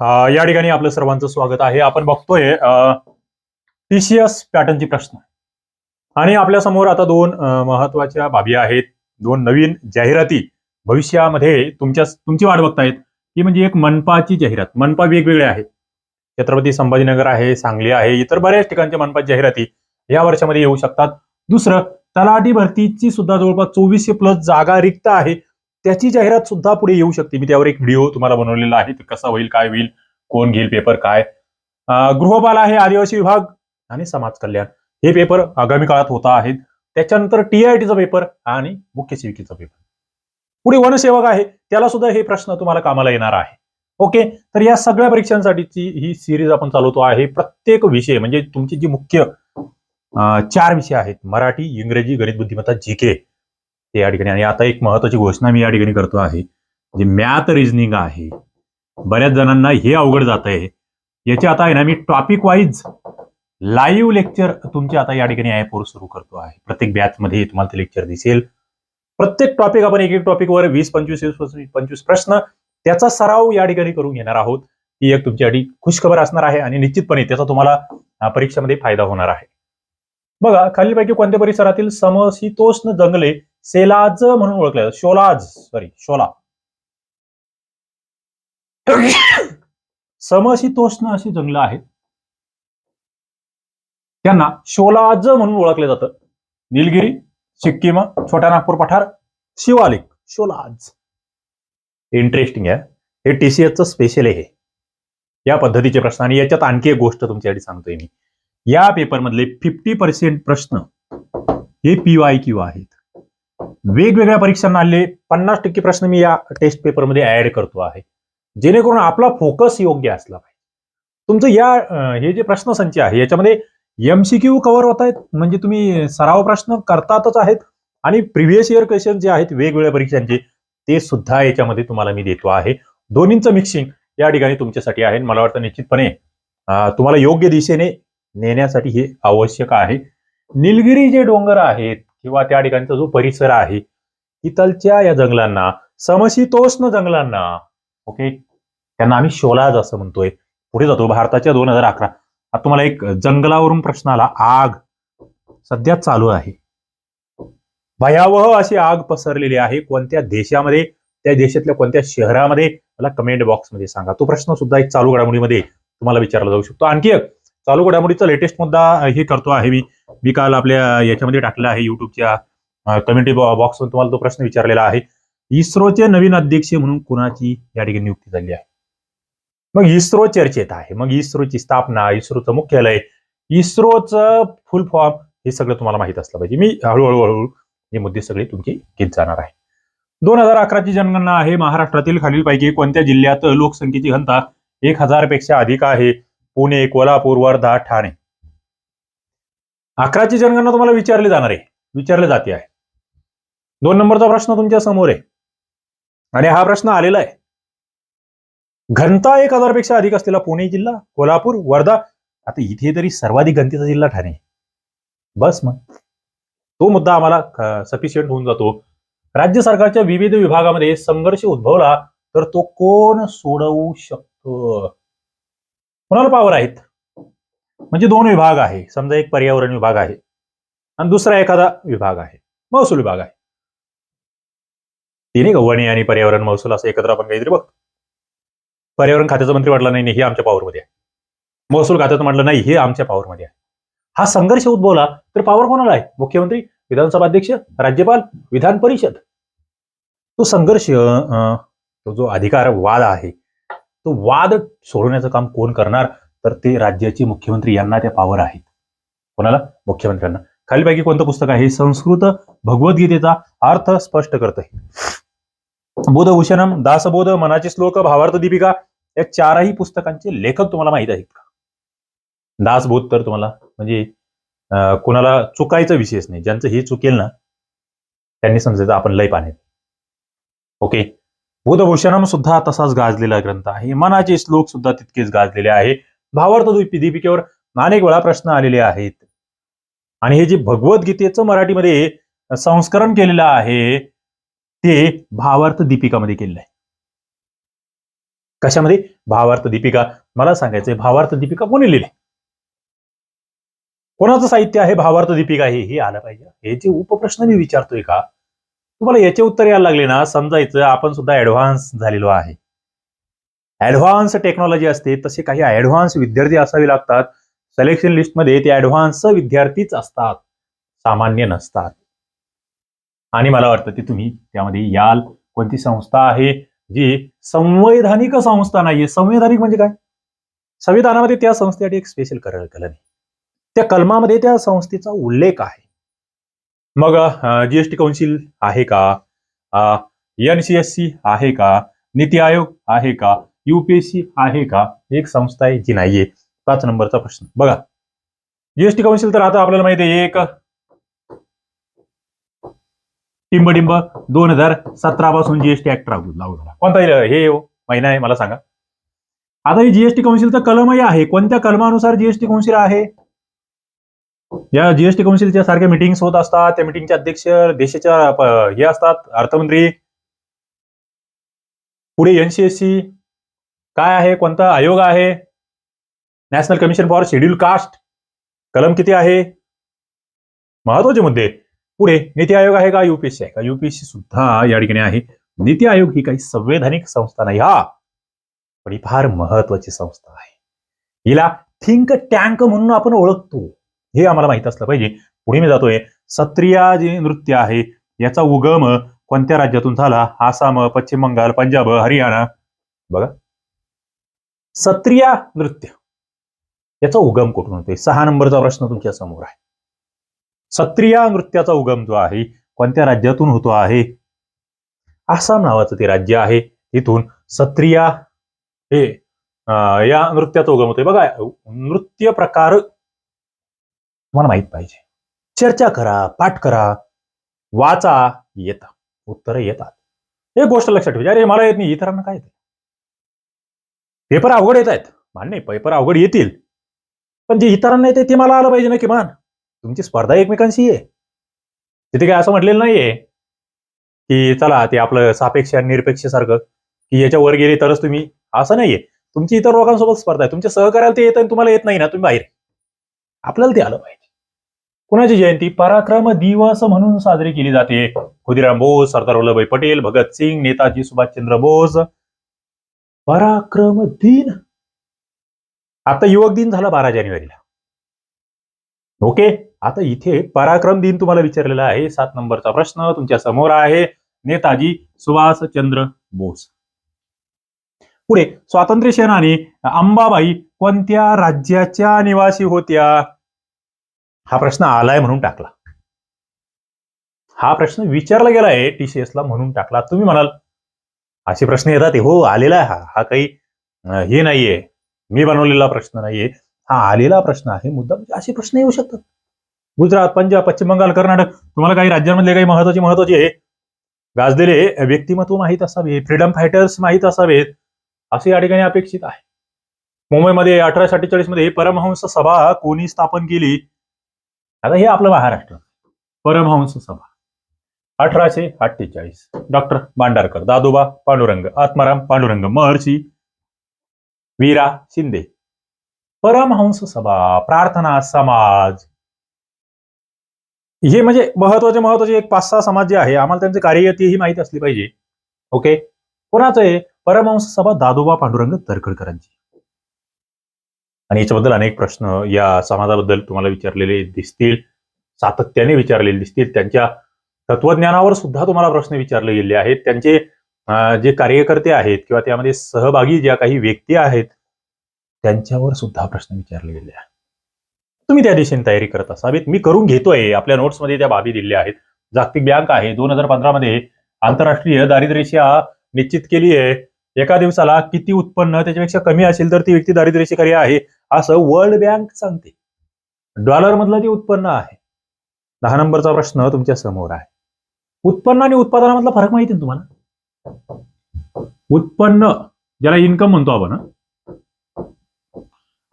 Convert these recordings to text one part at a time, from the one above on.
या ठिकाणी आपलं सर्वांचं स्वागत आहे. आपण बघतोय टीसीएस पॅटर्नची प्रश्न. आणि आपल्यासमोर आता दोन महत्त्वाच्या बाबी आहेत. दोन नवीन जाहिराती भविष्यामध्ये तुमच्या तुमची वाट बघतायत. ती म्हणजे एक मनपाची जाहिरात. मनपा वेगवेगळे आहे छत्रपती संभाजीनगर आहे सांगली आहे इतर बऱ्याच ठिकाणच्या मनपा जाहिराती या वर्षामध्ये येऊ शकतात. दुसरं तलाठी भरतीची सुद्धा जवळपास चोवीसशे प्लस जागा रिक्त आहे. त्याची जाहिरात सुद्धा पुढे येऊ शकते. मी त्यावर एक व्हिडिओ तुम्हाला बनवलेला आहे. कसा होईल काय होईल कोण घेईल पेपर काय? गृहपाल आहे आदिवासी विभाग आणि समाज कल्याण. हे पेपर आगामी काळात होत आहेत. त्याच्यानंतर टीआयटीचा पेपर आणि मुख्य सेविकेचा पेपर पुढे वनसेवक आहे. त्याला सुद्धा हे प्रश्न तुम्हाला कामाला येणार आहे. ओके? तर या सगळ्या परीक्षांसाठीची ही सिरीज आपण चालवतो आहे. प्रत्येक विषय म्हणजे तुमची जी मुख्य चार विषय आहेत. मराठी इंग्रजी गणित बुद्धिमत्ता जी के ते या ठिकाणी. आणि आता एक महत्वाची घोषणा मी या ठिकाणी करतो आहे. जे मॅथ रिझनिंग आहे. बऱ्याच जणांना हे अवघड जात आहे याचे आता आहे ना मी टॉपिक वाईज लाईव्ह लेक्चर तुमचे आता या ठिकाणी ॲपवर सुरू करतो आहे. प्रत्येक बॅचमध्ये तुम्हाला ते लेक्चर दिसेल. प्रत्येक टॉपिक आपण एक एक टॉपिकवर वीस पंचवीस वीस पंचवीस प्रश्न त्याचा सराव या ठिकाणी करून घेणार आहोत. ही एक तुमच्यासाठी खुशखबर असणार आहे आणि निश्चितपणे त्याचा तुम्हाला परीक्षेमध्ये फायदा होणार आहे. बघा खालीलपैकी कोणत्या परिसरातील समशीतोष्ण जंगले सेलाज म्हणून ओळखले जातं. शोलाज सॉरी शोला. समशीतोष्ण अशी जंगलं आहेत. त्यांना शोलाज म्हणून ओळखलं जातं. निलगिरी सिक्कीम छोटा नागपूर पठार शिवालिक. शोलाज. इंटरेस्टिंग आहे हे टीसीएसचं स्पेशल आहे या पद्धतीचे प्रश्न आणि याच्यात आणखी एक गोष्ट तुमच्यासाठी सांगतोय मी. या पेपरमधले फिफ्टी पर्सेंट प्रश्न हे पीवाय क्यू आहेत. वेगवेगळ्या परीक्षांना आले पन्नास टक्के प्रश्न मी या टेस्ट पेपरमध्ये ऍड करतो आहे. जेणेकरून आपला फोकस योग्य असला पाहिजे. तुमचं या हे जे प्रश्नसंच आहे याच्यामध्ये एमसीक्यू कव्हर होत आहेत. म्हणजे तुम्ही सराव प्रश्न करतातच आहेत. आणि प्रिव्हियस इयर क्वेश्चन जे आहेत वेगवेगळ्या परीक्षांचे ते सुद्धा याच्यामध्ये तुम्हाला मी देतो आहे. दोन्हींचं मिक्सिंग या ठिकाणी तुमच्यासाठी आहे. मला वाटतं निश्चितपणे तुम्हाला योग्य दिशेने नेण्यासाठी हे आवश्यक आहे. निलगिरी जे डोंगर आहेत किंवा त्या ठिकाणचा जो परिसर आहे तिथलच्या या जंगलांना समशीतोष्ण जंगलांना ओके त्यांना आम्ही शोलाज असं म्हणतोय. पुढे जातो. भारताच्या दोन हजार अकरा. आता तुम्हाला एक जंगलावरून प्रश्न आला. आग सध्या चालू आहे. भयावह अशी आग पसरलेली आहे. कोणत्या देशामध्ये त्या देशातल्या कोणत्या शहरामध्ये? मला कमेंट बॉक्समध्ये सांगा. तो प्रश्न सुद्धा एक चालू घडामोडीमध्ये तुम्हाला विचारला जाऊ शकतो. आणखी एक चालू घडामोडीचा लेटेस्ट मुद्दा हे करतो आहे मी. मी काल आपल्या याच्यामध्ये टाकला आहे युट्यूबच्या कम्युनिटी बॉक्समध्ये तुम्हाला तो प्रश्न विचारलेला आहे. इस्रोचे नवीन अध्यक्ष म्हणून कुणाची या ठिकाणी नियुक्ती झाली आहे? मग इस्रो चर्चेत आहे. मग इस्रोची स्थापना इस्रोचं मुख्यालय इस्रोचं फुल फॉर्म हे सगळं तुम्हाला माहीत असलं पाहिजे. मी हळूहळू हळूहळू हे मुद्दे सगळे तुमचे घेत जाणार आहे. दोन हजार अकराची जनगणना आहे. महाराष्ट्रातील खालीलपैकी कोणत्या जिल्ह्यात लोकसंख्येची घनता एक हजारपेक्षा अधिक आहे? पुणे कोल्हापूर वर्धा ठाणे. अकराची जनगणना तुम्हाला विचारली जाणार आहे. विचारले जाते आहे. दोन नंबरचा प्रश्न तुमच्यासमोर आहे. आणि हा प्रश्न आलेला आहे. घनता एक हजारपेक्षा अधिक असलेला पुणे जिल्हा कोल्हापूर वर्धा. आता इथे तरी सर्वाधिक घनतेचा जिल्हा ठाणे बस मग. तो मुद्दा आम्हाला सफिशियंट होऊन जातो. राज्य सरकारच्या विविध विभागामध्ये संघर्ष उद्भवला तर तो कोण सोडवू शकतो? कोणाला पावर आहेत? म्हणजे दोन विभाग आहे. समजा एक पर्यावरण विभाग आहे आणि दुसरा एखादा विभाग आहे. महसूल विभाग आहे. तिने गव्हाणी आणि पर्यावरण महसूल असं एकत्र आपण काहीतरी बघतो. पर्यावरण खात्याचं मंत्री म्हटलं नाही नाही, हे आमच्या पॉवरमध्ये आहे. महसूल खात्याचं म्हटलं नाही हे आमच्या पॉवरमध्ये आहे. हा संघर्ष उद्भवला तर पॉवर कोणाला आहे? मुख्यमंत्री विधानसभा अध्यक्ष राज्यपाल विधान परिषद. तो संघर्ष अं, तो जो अधिकार वाद आहे तो वाद सोडवण्याचं काम कोण करणार? तर ते राज्याचे मुख्यमंत्री यांना त्या पावर आहेत. कोणाला? मुख्यमंत्र्यांना. खालीपैकी कोणतं पुस्तक आहे? संस्कृत भगवद्गीतेचा अर्थ स्पष्ट करत आहे बोधभूषणम दासबोध मनाचे श्लोक भावार्थ दीपिका या चारही पुस्तकांचे लेखक तुम्हाला माहीत आहेत का? दासबोध तर तुम्हाला म्हणजे कोणाला चुकायचा विशेष नाही. ज्यांचं हे चुकेल ना त्यांनी समजायचं आपण लय पाण्यात. ओके? बुधभूषणम सुद्धा तसाच गाजलेला ग्रंथ आहे. मनाचे श्लोक सुद्धा तितकेच गाजलेले आहे. भावार्थ दीपिकेवर अनेक वेळा प्रश्न आलेले आहेत. आणि हे जे भगवद्गीतेचं मराठीमध्ये संस्करण केलेलं आहे ते भावार्थ दीपिकामध्ये केलेलं आहे. कशामध्ये? भावार्थ दीपिका. मला सांगायचंय भावार्थ दीपिका कोणी लिहिले? कोणाचं साहित्य आहे भावार्थ दीपिका? हे हे आलं पाहिजे. हे जे उपप्रश्न मी विचारतोय का तुम्हाला याचे उत्तर यायला लागले ना? समजायचं आपण सुद्धा ऍडव्हान्स झालेलो आहे. ऍडव्हान्स टेक्नॉलॉजी असते तसे काही ऍडव्हान्स विद्यार्थी असावे लागतात. सिलेक्शन लिस्टमध्ये ते ऍडव्हान्स विद्यार्थीच असतात. सामान्य नसतात. आणि मला वाटतं की तुम्ही त्यामध्ये याल कोणती संस्था आहे जी संवैधानिक संस्था नाहीये. संवैधानिक म्हणजे काय? संविधानामध्ये त्या संस्थेसाठी एक स्पेशल कलम आहे. त्या कलमामध्ये त्या संस्थेचा उल्लेख आहे. मग जीएसटी कौन्सिल आहे का? एन सी एस सी आहे का? नीती आयोग आहे का? युपीएससी आहे का? एक संस्था आहे जी नाहीये. पाच नंबरचा प्रश्न. बघा. जीएसटी कौन्सिल तर आता आपल्याला माहिती आहे एक टिंबडिंब दोन हजार सतरा पासून जीएसटी ऍक्ट लागू लागू झाला. कोणता हे हो, महिना आहे मला सांगा. आता ही जीएसटी कौन्सिलचं कलमही आहे. कोणत्या कलमानुसार जीएसटी कौन्सिल आहे? या जीएसटी काउन्सिलच्या सारख्या मिटिंग्स होत असतात. त्या मिटिंगचे अध्यक्ष देशाच्या हे असतात. अर्थमंत्री. पुढे एनसीएससी काय आहे? कोणता आयोग आहे? National commission for schedule caste कलम किती आहे? महत्त्वाचे मुद्दे. पुढे नीती आयोग आहे का? युपीएससी आहे का? युपीएससी सुद्धा या ठिकाणी आहे. नीती आयोग ही काही संवैधानिक संस्था नाही. हा! पण ही फार महत्वाची संस्था आहे. हिला थिंक टँक म्हणून आपण ओळखतो. हे आम्हाला माहीत असलं पाहिजे. पुढे मी जातोय. सत्रिया जे नृत्य आहे याचा उगम कोणत्या राज्यातून झाला? आसाम पश्चिम बंगाल पंजाब हरियाणा. बघा. सत्रिया नृत्य. याचा उगम कुठून होतोय? सहा नंबरचा प्रश्न तुमच्यासमोर आहे. सत्रिया नृत्याचा उगम जो आहे कोणत्या राज्यातून होतो आहे? आसाम नावाचं ते राज्य आहे. तिथून सत्रिया हे या नृत्याचा उगम होतोय. बघा नृत्य प्रकार तुम्हाला माहीत पाहिजे. चर्चा करा पाठ करा वाचा येता. उत्तरं येतात. एक गोष्ट लक्षात ठेवा. अरे मला येत नाही. इतरांना काय येते? पेपर अवघड येत आहेत. मान्य पेपर अवघड येतील. पण जे इतरांना येते ते मला आलं पाहिजे ना किमान तुमची स्पर्धा एकमेकांशी आहे. तिथे काय असं म्हटलेलं नाहीये की चला ते आपलं सापेक्ष आणि निरपेक्ष सारखं की याच्यावर गेले तरच तुम्ही. असं नाहीये. तुमची इतर लोकांसोबत स्पर्धा आहे. तुमच्या सहकार्याला ते येत आणि तुम्हाला येत नाही ना तुम्ही बाहेर. आपल्याला ते आलं पाहिजे. कुणाची जयंती? पराक्रम दिवस म्हणून साजरी केली जाते. खुदिराम बोस सरदार वल्लभभाई पटेल भगतसिंग नेताजी सुभाषचंद्र बोस. पराक्रम दिन. आता युवक दिन झाला बारा जानेवारीला. ओके? आता इथे पराक्रम दिन तुम्हाला विचारलेला आहे. सात नंबरचा प्रश्न तुमच्यासमोर आहे. नेताजी सुभाषचंद्र बोस. पुढे स्वातंत्र्य सेनानी अंबाबाई कोणत्या राज्याच्या निवासी होत्या? हा प्रश्न आलाय म्हणून टाकला. हा प्रश्न विचारला गेलाय टीसीएस ला म्हणून टाकला. तुम्ही म्हणाल असे प्रश्न येतात. हो आलेला आहे हा. हा काही हे नाहीये. मी बनवलेला प्रश्न नाहीये. हा आलेला प्रश्न आहे. मुद्दा म्हणजे असे प्रश्न येऊ शकतात. गुजरात पंजाब पश्चिम बंगाल कर्नाटक तुम्हाला काही राज्यांमधले काही महत्त्वाचे महत्त्वाचे आहे गाजलेले व्यक्तिमत्व माहीत असावे. फ्रीडम फायटर्स माहीत असावेत. असे या ठिकाणी अपेक्षित आहे. मुंबईमध्ये अठराशे अठ्ठेचाळीसमध्ये परमहंस सभा कोणी स्थापन केली? आता हे आपलं महाराष्ट्र. परमहंस सभा. अठराशे अठ्ठेचाळीस. डॉक्टर भांडारकर दादोबा पांडुरंग आत्माराम पांडुरंग महर्षी वीरा शिंदे. परमहंस सभा प्रार्थना समाज. हे म्हणजे महत्त्वाचे महत्त्वाचे एक पाच सहा समाज जे आहे आम्हाला त्यांचे कार्य तेही माहिती असली पाहिजे. ओके? कोणाचं आहे? परमहंस सभा दादोबा पांडुरंग तरखडकरांची. आणि याच्याबद्दल अनेक प्रश्न या समाजाबद्दल तुम्हाला विचारलेले दिसतील सातत्याने विचारलेले दिसतील. त्यांच्या तत्वज्ञानावर सुद्धा तुम्हाला प्रश्न विचारले गेले आहेत. त्यांचे जे कार्यकर्ते आहेत किंवा त्यामध्ये सहभागी ज्या काही व्यक्ती आहेत त्यांच्यावर सुद्धा प्रश्न विचारले गेले आहेत. तुम्ही त्या दिशेने तयारी करत असावीत. मी करून घेतोय. आपल्या नोट्समध्ये त्या बाबी दिल्या आहेत. जागतिक बँक आहे. दोन हजार पंधरा मध्ये आंतरराष्ट्रीय दारिद्र्यरेषा निश्चित केली आहे. एका दिवसाला किती उत्पन्न त्याच्यापेक्षा कमी असेल तर ती व्यक्ती दारिद्र्यरेषेखाली आहे. असं वर्ल्ड बँक सांगते. डॉलर मधलं ते उत्पन्न आहे दहा नंबरचा प्रश्न तुमच्यासमोर आहे. उत्पन्न आणि उत्पादनामधला फरक माहिती ना तुम्हाला? उत्पन्न ज्याला इन्कम म्हणतो आपण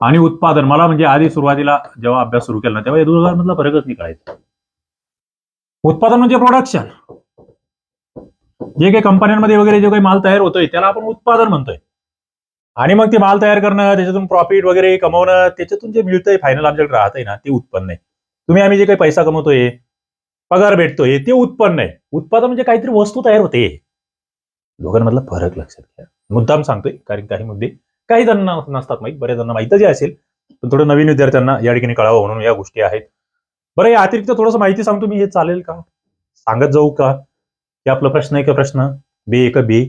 आणि उत्पादन मला म्हणजे आधी सुरुवातीला जेव्हा अभ्यास सुरू केला तेव्हा या दोघांमधला फरकच निघायचा उत्पादन म्हणजे प्रोडक्शन जे काही कंपन्यांमध्ये वगैरे जे काही माल तयार होतोय त्याला आपण उत्पादन म्हणतोय. आणि मग ते माल तयार करणं त्याच्यातून प्रॉफिट वगैरे कमवणं त्याच्यातून जे मिळतंय फायनल आमच्याकडे राहतंय ना ते उत्पन्न आहे. तुम्ही आम्ही जे काही पैसा कमवतोय पगार भेटतोय ते उत्पन्न आहे. उत्पादन म्हणजे काहीतरी वस्तू तयार होते. दोघांमधला फरक लक्षात घ्या. मुद्दाम सांगतोय कारण काही मुद्दे काही जणांना नसतात माहीत बऱ्याच जणांना जे असेल. पण थोडं नवीन विद्यार्थ्यांना या ठिकाणी कळावं म्हणून या गोष्टी आहेत. बरं या अतिरिक्त थोडंसं माहिती सांगतो मी हे चालेल का? सांगत जाऊ का? हे आपला प्रश्न आहे का प्रश्न बे एक बे.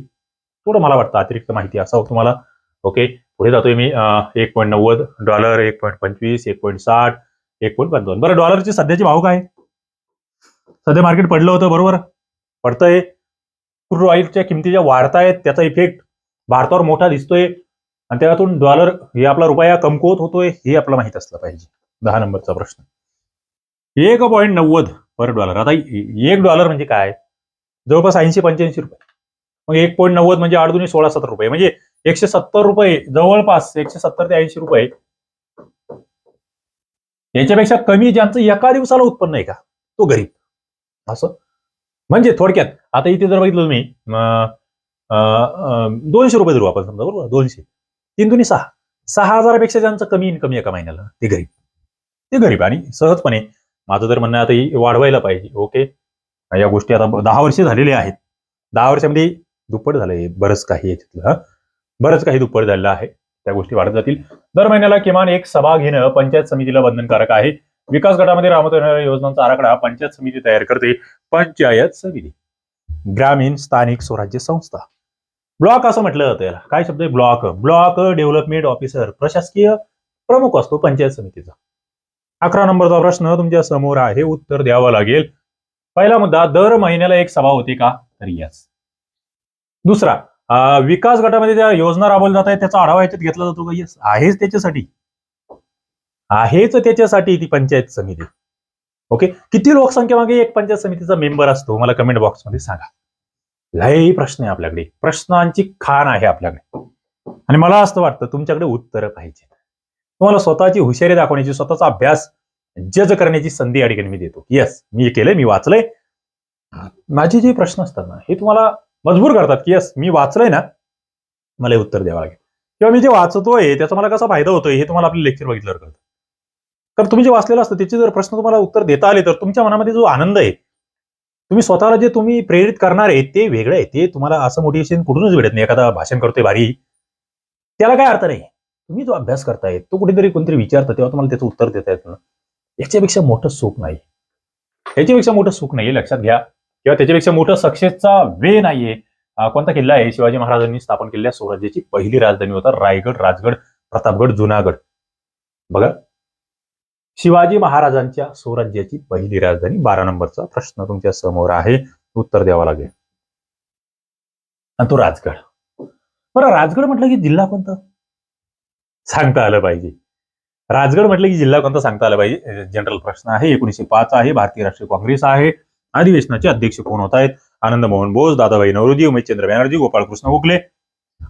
थोडं मला वाटतं अतिरिक्त माहिती असावं तुम्हाला. ओके? पुढे जातोय मी एक पॉईंट नव्वद डॉलर एक पॉईंट पंचवीस एक पॉईंट साठ एक पॉईंट पंचावन्न. बरं डॉलरचे सध्याचे भाव काय? सध्या मार्केट पडलं होतं बरोबर? पडतंय. क्रूड ऑइलच्या किमती ज्या वाढतायत त्याचा इफेक्ट भारतावर मोठा दिसतोय. आणि त्यातून डॉलर हे आपला रुपया कमकुवत होतोय हे आपलं माहीत असलं पाहिजे. दहा नंबरचा प्रश्न. एक पॉईंट नव्वद पर डॉलर आता एक डॉलर म्हणजे काय? जवळपास ऐंशी पंच्याऐंशी रुपये. मग एक पॉईंट नव्वद म्हणजे आठ दोन्ही सोळा सतरा रुपये. म्हणजे एकशे सत्तर रुपये जवळपास एकशे सत्तर ते ऐंशी रुपये. याच्यापेक्षा कमी ज्यांचं एका दिवसाला उत्पन्न आहे का? तो गरीब. असं? म्हणजे थोडक्यात आता इथे जर बघितलं तुम्ही अं, दोनशे रुपये धरू आपण समजा बरोबर? दोनशे. तीन दोन्ही सहा. सहा हजारापेक्षा ज्यांचं कमी इन्कम एका महिन्याला ते गरीब. ते गरीब आणि सहजपणे माझं तर म्हणणं आता वाढवायला पाहिजे ओके? या गोष्टी आता दहा वर्षे झालेल्या आहेत. दहा वर्षामध्ये दुप्पट झालंय बरंच काही याच्यातलं हा? बरंच काही दुप्पट झालेलं आहे. त्या गोष्टी वाढत जातील. दर महिन्याला किमान एक सभा घेणं पंचायत समितीला बंधनकारक आहे. विकास गटामध्ये राबवत येणाऱ्या योजनांचा आराखडा पंचायत समिती तयार करते. पंचायत समिती. ग्रामीण स्थानिक स्वराज्य संस्था. ब्लॉक असं म्हटलं जातं याला. काय शब्द आहे? ब्लॉक. Block development officer. प्रशासकीय प्रमुख असतो पंचायत समितीचा. अकरा नंबरचा प्रश्न तुमच्यासमोर आहे. उत्तर द्यावं लागेल. पहिला मुद्दा दर महिन्याला एक सभा होती का? तर यस दुसरा विकास गटामध्ये ज्या योजना राबवल्या जात आहेत त्याचा आढावा याच्यात घेतला जातो का? येस आहेच त्याच्यासाठी. आहेच त्याच्यासाठी ती पंचायत समिती. ओके किती लोकसंख्या मागे एक पंचायत समितीचा मेंबर असतो? मला कमेंट बॉक्समध्ये सांगा. लय प्रश्न आहे आपल्याकडे. प्रश्नांची खाण आहे आपल्याकडे. आणि मला असं वाटतं तुमच्याकडे उत्तरं पाहिजे तुम्हाला स्वतःची हुशारी दाखवण्याची स्वतःचा अभ्यास जज करण्याची संधी या ठिकाणी मी देतो. येस मी केलंय मी वाचलंय. माझे जे प्रश्न असतात ना हे तुम्हाला मजबूर करतात की यस मी वाचलंय ना मला हे उत्तर द्यावं लागेल. किंवा मी जे वाचतोय त्याचा मला कसा फायदा होतोय हे तुम्हाला आपले लेक्चर बघितल्यावर कळतं. तर तुम्ही जे वाचलेलं असतं त्याचे जर प्रश्न तुम्हाला उत्तर देता आले तर तुमच्या मनामध्ये जो आनंद आहे तुम्ही स्वतःला जे तुम्ही प्रेरित करणार आहे ते वेगळं आहे. ते तुम्हाला असं मोटिवेशन कुठूनच भेटत नाही. एखादा भाषण करतोय भारी त्याला काय अर्थ नाही. तुम्ही जो अभ्यास करताय तो कुठेतरी कोणतरी विचारता तेव्हा तुम्हाला त्याचं उत्तर देता येत ना याच्यापेक्षा मोठं सुख नाही. याच्यापेक्षा मोठं सुख नाहीये लक्षात घ्या. किंवा त्याच्यापेक्षा मोठं सक्सेसचा वे नाहीये. कोणता किल्ला आहे? शिवाजी महाराजांनी स्थापन केलेल्या स्वराज्याची पहिली राजधानी होता रायगड राजगड प्रतापगड जुनागड. बघा. शिवाजी महाराजांच्या स्वराज्याची पहिली राजधानी बारा नंबरचा प्रश्न तुमच्यासमोर आहे. उत्तर द्यावा लागेल. आणि तो राजगड. बरं राजगड म्हटलं की जिल्हा कोणता? सांगता आलं पाहिजे. राजगड म्हटलं की जिल्हा कोणता? सांगता आला पाहिजे. जनरल प्रश्न आहे. एकोणीशे पाच आहे. भारतीय राष्ट्रीय काँग्रेस आहे. अधिवेशनाचे अध्यक्ष कोण होत आहेत? आनंद मोहन बोस दादाभाई नवरोजी उमेशचंद्र बॅनर्जी गोपाळकृष्ण गोखले.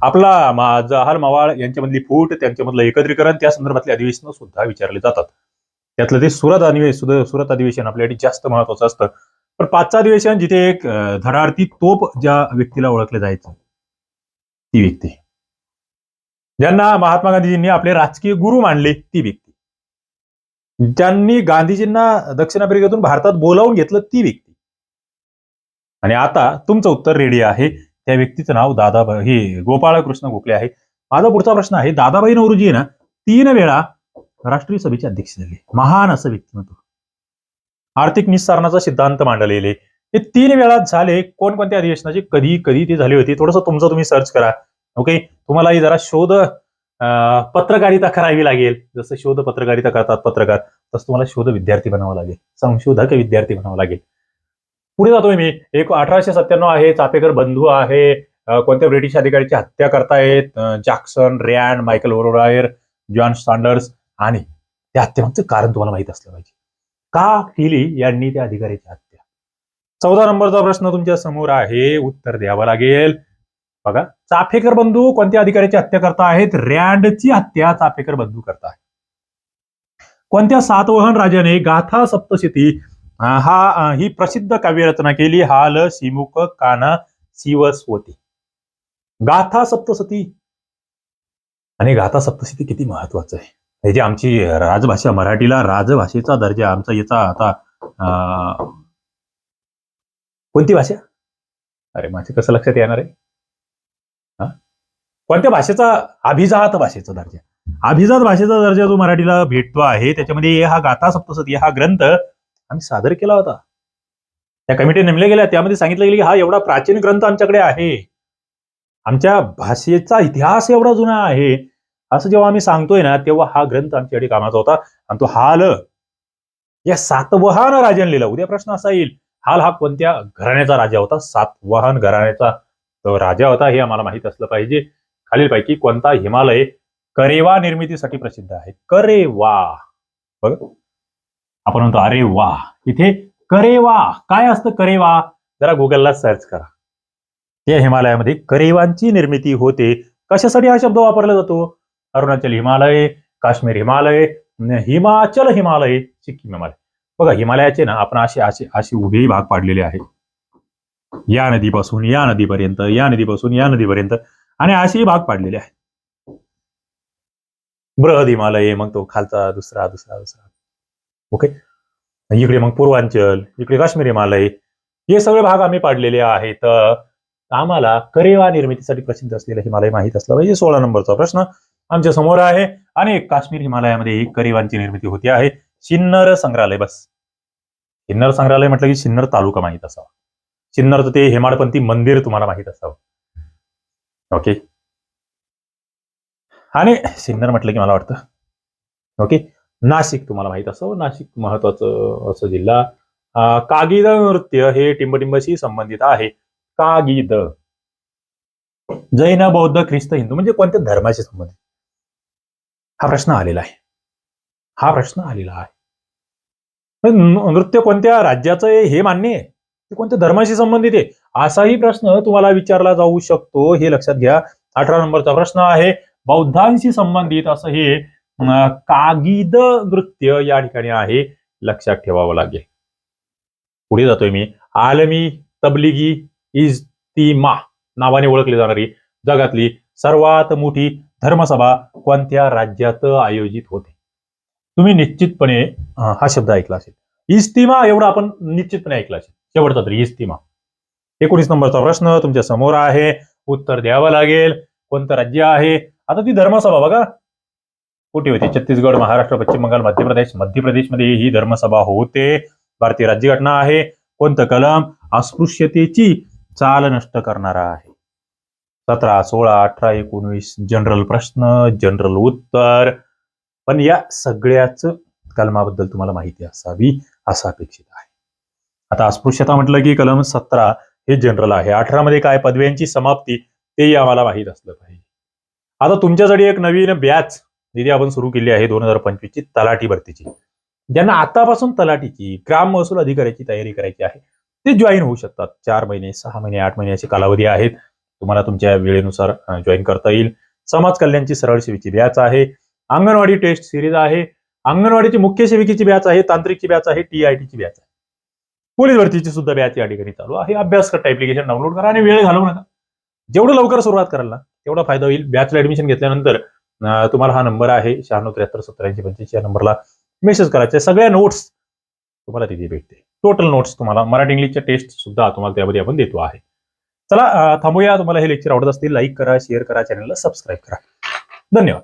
आपला मा जहाल मावाळ यांच्यामधली फूट त्यांच्यामधलं एकत्रीकरण त्या संदर्भातले अधिवेशन सुद्धा विचारले जातात. त्यातलं ते सुरत अधिवेशन सुरत अधिवेशन आपल्यासाठी जास्त महत्वाचं असतं. पण पाचचं अधिवेशन जिथे एक धडार्थी तोप ज्या व्यक्तीला ओळखले जायचं ती व्यक्ती. ज्यांना महात्मा गांधीजींनी आपले राजकीय गुरु मानले ती व्यक्ती. ज्यांनी गांधीजींना दक्षिण आफ्रिकेतून भारतात बोलावून घेतलं ती व्यक्ती. आणि आता तुमचं उत्तर रेडी आहे. त्या व्यक्तीचं नाव दादाबाई हे गोपाळकृष्ण गोखले आहे. माझा पुढचा प्रश्न आहे दादाबाई नवरूजी ना तीन वेळा राष्ट्रीय सभेचे अध्यक्ष झाले. महान असं व्यक्तिमत्व. आर्थिक निस्सारणाचा सिद्धांत मांडलेले. हे तीन वेळा झाले कोणकोणत्या अधिवेशनाचे? कधी कधी ते झाले होते. थोडंसं तुमचं तुम्ही सर्च करा. ओके तुम्हालाही जरा शोध पत्रकारिता करावी लागेल. जसं शोध पत्रकारिता करतात पत्रकार तसं तुम्हाला शोध विद्यार्थी बनावं लागेल. संशोधक विद्यार्थी बनावं लागेल. पुढे जातोय मी. एक अठराशे सत्त्याण्णव आहे. चापेकर बंधू आहे. कोणत्या ब्रिटिश अधिकाऱ्याची हत्या करतायत? Jackson Rand Michael O'Dwyer John Saunders आणि त्या हत्येमागचं कारण तुम्हाला माहीत असलं पाहिजे. का केली यांनी त्या अधिकाऱ्याची हत्या? चौदा नंबरचा प्रश्न तुमच्यासमोर आहे. उत्तर द्यावं लागेल. बघा चाफेकर बंधू कोणत्या अधिकाऱ्याची हत्या करता आहेत रँडची हत्या चाफेकर बंधू करताय कोणत्या सातवहन राजाने गाथा सप्तशती हा ही प्रसिद्ध काव्यरचना केली. हाल सिमुख काना शिवस्वती गाथा सप्तसती. आणि गाथा सप्तसती किती महत्वाचं आहे. हे जे आमची राजभाषा मराठीला राजभाषेचा दर्जा आमचा याचा आता कोणती भाषा? अरे माझे कसं लक्षात येणार आहे? हा? कोणत्या भाषेचा? अभिजात भाषेचा दर्जा. अभिजात भाषेचा दर्जा जो मराठीला भेटतो आहे त्याच्यामध्ये हा गाथा सप्तसती हा ग्रंथ आम्ही सादर केला होता. त्या कमिटी नेमल्या गेल्या त्यामध्ये सांगितलं गेलं की हा एवढा प्राचीन ग्रंथ आमच्याकडे आहे. आमच्या भाषेचा इतिहास एवढा जुना आहे. असं जेव्हा आम्ही सांगतोय ना तेव्हा हा ग्रंथ आमच्याकडे कामाचा होता. आणि तो हाल या सातवहान राजाने लिहिला. उद्या प्रश्न असा येईल हाल हा कोणत्या घराण्याचा राजा होता? सातवाहन घराण्याचा तो राजा होता हे आम्हाला माहीत असलं पाहिजे. खालीलपैकी कोणता हिमालय करेवा निर्मितीसाठी प्रसिद्ध आहे? करेवा. बघ. आपण म्हणतो अरे वा. इथे करेवा काय असतं करेवा जरा गुगलला सर्च करा. त्या हिमालयामध्ये करेवांची निर्मिती होते. कशासाठी हा शब्द वापरला जातो? अरुणाचल हिमालय काश्मीर हिमालय हिमाचल हिमालय सिक्कीम हिमालय. बघा हिमालयाचे ना आपण असे असे असे उभे भाग पाडलेले आहेत. या नदीपासून या नदीपर्यंत या नदीपासून या नदीपर्यंत आणि असेही भाग पाडलेले आहेत. बृहद हिमालय मग तो खालचा दुसरा दुसरा दुसरा. ओके इकडे मग पूर्वांचल इकडे काश्मीर हिमालय हे सगळे भाग आम्ही पाडलेले आहेत. आम्हाला करेवा निर्मितीसाठी प्रसिद्ध असलेलं हिमालय माहीत असला पाहिजे. सोळा नंबरचा प्रश्न आमच्यासमोर आहे. आणि काश्मीर हिमालयामध्ये एक करेवांची निर्मिती होती आहे. सिन्नर संग्रहालय बस. सिन्नर संग्रहालय म्हटलं की सिन्नर तालुका माहीत असावा. सिन्नरचं ते हेमाडपंथी मंदिर तुम्हाला माहीत असावं. ओके आणि सिन्नर म्हटलं की मला वाटतं. ओके नाशिक तुम्हाला माहीत असावं. नाशिक महत्वाचं असं जिल्हा. कागिद नृत्य हे टिंबटिंबशी संबंधित आहे. कागिद. जैन बौद्ध ख्रिस्त हिंदू म्हणजे कोणत्या धर्माशी संबंधित? हा प्रश्न आलेला आहे. हा प्रश्न आलेला आहे. नृत्य कोणत्या राज्याचं आहे हे मान्य आहे? ते कोणत्या धर्माशी संबंधित आहे? असाही प्रश्न तुम्हाला विचारला जाऊ शकतो. हे लक्षात घ्या. अठरा नंबरचा प्रश्न आहे. बौद्धांशी संबंधित असं हे कागिद नृत्य या ठिकाणी आहे लक्षात ठेवावं लागेल. पुढे जातोय मी. आलमी तबलिगी इज्तिमा नावाने ओळखली जाणारी जगातली सर्वात मोठी धर्मसभा कोणत्या राज्यात आयोजित होते? तुम्ही निश्चितपणे हा शब्द ऐकला असेल. इस्तिमा एवढा आपण निश्चितपणे ऐकला असेल. शेवटचा तरी इस्तिमा एकोणीस नंबरचा प्रश्न तुमच्यासमोर आहे. उत्तर द्यावं लागेल. कोणतं राज्य आहे? आता ती धर्मसभा बघा. कुठे होती. छत्तीसगड महाराष्ट्र पश्चिम बंगाल मध्य प्रदेश मध्य प्रदेशमध्ये ही धर्मसभा होते. भारतीय राज्यघटना आहे. कोणतं कलम? अस्पृश्यतेची चाल नष्ट करणारा आहे. सतरा सोळा अठरा एकोणवीस जनरल प्रश्न जनरल उत्तर. पण या सगळ्याच कलमाबद्दल तुम्हाला माहिती असावी असं अपेक्षित आहे. आता अस्पृश्यता म्हटलं की कलम सतरा हे जनरल आहे. अठरा मध्ये काय? पदव्यांची समाप्ती. तेही आम्हाला माहीत असलं पाहिजे. आता तुमच्यासाठी एक नवीन बॅच निधी आपण सुरू केली आहे दोन हजार पंचवीसची तलाठी भरतीची. ज्यांना आतापासून तलाठीची ग्राम महसूल अधिकाऱ्याची तयारी करायची आहे ते जॉईन होऊ शकतात. चार महिने सहा महिने आठ महिने असे कालावधी आहेत. तुम्हाला तुमच्या वेळेनुसार जॉईन करता येईल. समाज कल्याणची सरळ सेवेची बॅच आहे. अंगणवाडी टेस्ट सिरीज आहे. अंगणवाडीची मुख्य सेविकेची बॅच आहे. तांत्रिकची बॅच आहे. टी आय टीची बॅच आहे. पोलीस भरतीची सुद्धा बॅच या ठिकाणी चालू आहे. अभ्यास करता ऍप्लिकेशन डाउनलोड करा आणि वेळ घालवू नका. जेवढं लवकर सुरुवात कराल ना तेवढा फायदा होईल. बॅचला ऍडमिशन घेतल्यानंतर तुम्हाला हा नंबर आहे शहाण्णव त्र्याहत्तर सत्तरऐंशी पंच्याऐंशी या नंबरला मेसेज करायचे. सगळ्या नोट्स तुम्हाला तिथे भेटते टोटल नोट्स तुम्हाला मराठी इंग्लिशच्या टेस्ट सुद्धा तुम्हाला त्यामध्ये आपण देतो आहे. चला थांबूया. तुम्हाला हे लेक्चर आवडत असतील लाईक करा शेअर करा चॅनलला सबस्क्राईब करा. धन्यवाद.